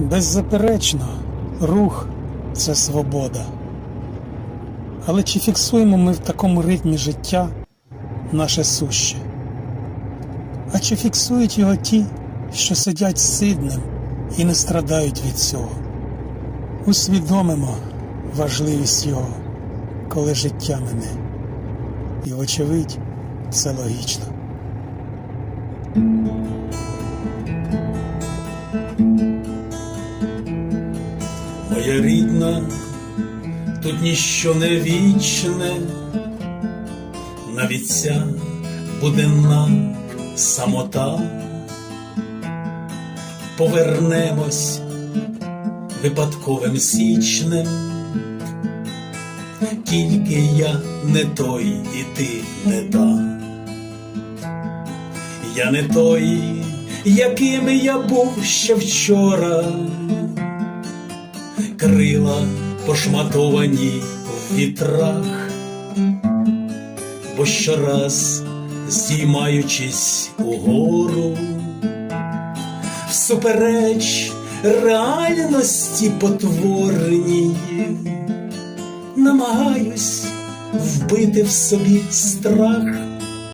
Беззаперечно, рух це свобода. Але чи фіксуємо ми в такому ритмі життя наше суще? А чи фіксують його ті, що сидять сидним і не страдають від цього? Усвідомимо важливість його, коли життя мене. І, вочевидь, це логічно. Моя рідна, тут ніщо не вічне, навіть ця буденна самота. Повернемось випадковим січнем, тільки я не той, і ти не та. Я не той, яким я був ще вчора крила пошматовані в вітрах, бо щораз здіймаючись угору, всупереч реальності потворній, намагаюсь вбити в собі страх.